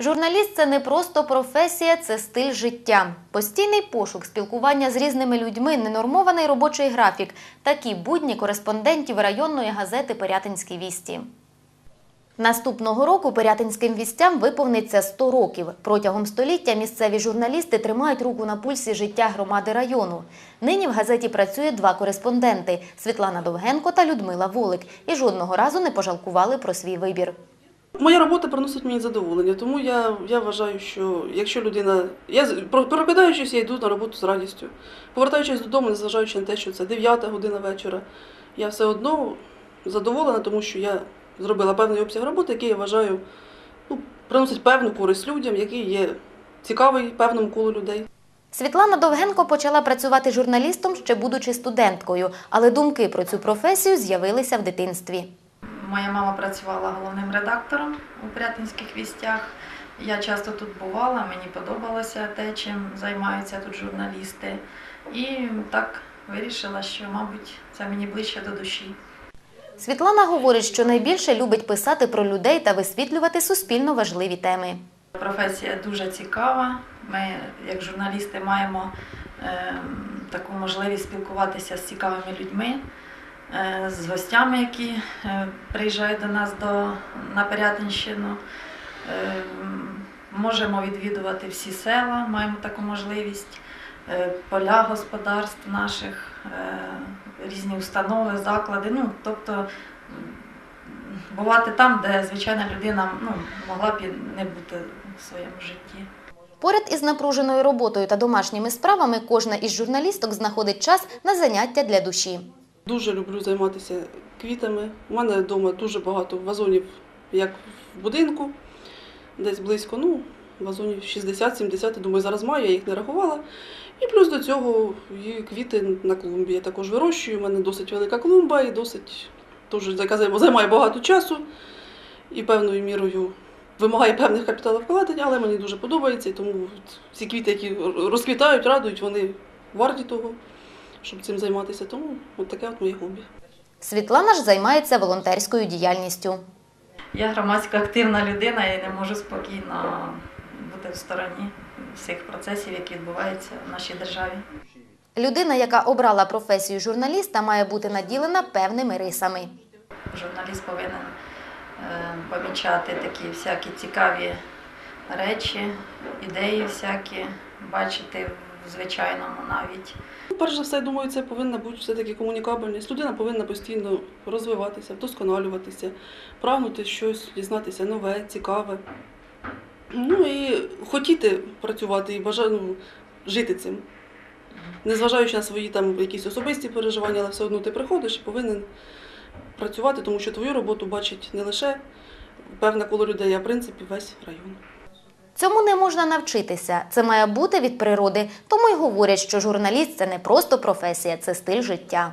Журналіст це не просто професія, це стиль життя. Постійний пошук, спілкування з різними людьми, ненормований робочий графік. Такі будні кореспондентів районної газети Пирятинські вісті. Наступного року Пирятинським вістям виповниться 100 років. Протягом століття місцеві журналісти тримають руку на пульсі життя громади району. Нині в газеті працює два кореспонденти – Світлана Довгенко та Людмила Волик. І жодного разу не пожалкували про свій вибір. Моя робота приносить мені задоволення, тому я, я вважаю, що якщо людина. Я прокидаючись, я йду на роботу з радістю. Повертаючись додому, незважаючи на те, що це 9 година вечора, я все одно задоволена, тому що я зробила певний обсяг роботи, який я вважаю ну, приносить певну користь людям, який є цікавий певному колу людей. Світлана Довгенко почала працювати журналістом ще будучи студенткою, але думки про цю професію з'явилися в дитинстві. Моя мама працювала головним редактором у Прятинських вістях. Я часто тут бувала, мені подобалося те, чим займаються тут журналісти. І так вирішила, що, мабуть, це мені ближче до душі. Світлана говорить, що найбільше любить писати про людей та висвітлювати суспільно важливі теми. Професія дуже цікава. Ми, як журналісти, маємо е, таку можливість спілкуватися з цікавими людьми, з гостями, які е, приїжджають до нас до, на Пирятинщину. Е, можемо відвідувати всі села, маємо таку можливість, е, поля господарств наших, е, різні установи, заклади. Ну, тобто бувати там, де звичайна людина ну, могла б не бути в своєму житті. Поряд із напруженою роботою та домашніми справами кожна із журналісток знаходить час на заняття для душі. Дуже люблю займатися квітами. У мене вдома дуже багато вазонів, як в будинку, десь близько, ну, вазонів 60-70, я думаю, зараз маю, я їх не рахувала. І плюс до цього і квіти на клумбі. Я також вирощую. У мене досить велика клумба і досить теж, займає багато часу і певною мірою вимагає певних капіталовкладень, але мені дуже подобається. Тому ці квіти, які розквітають, радують, вони варті того, щоб цим займатися. Тому от таке от моє хобі. Світлана ж займається волонтерською діяльністю. Я громадська активна людина і не можу спокійно бути в стороні всіх процесів, які відбуваються в нашій державі. Людина, яка обрала професію журналіста, має бути наділена певними рисами. Журналіст повинен е, помічати такі всякі цікаві речі, ідеї всякі, бачити в звичайному навіть. Ну, Перш за все, я думаю, це повинна бути все-таки комунікабельність. Людина повинна постійно розвиватися, вдосконалюватися, прагнути щось, дізнатися нове, цікаве. Ну і хотіти працювати і бажа... ну, жити цим. Незважаючи на свої там якісь особисті переживання, але все одно ти приходиш і повинен працювати, тому що твою роботу бачить не лише певне коло людей, а в принципі весь район. Цьому не можна навчитися. Це має бути від природи. Тому й говорять, що журналіст це не просто професія, це стиль життя.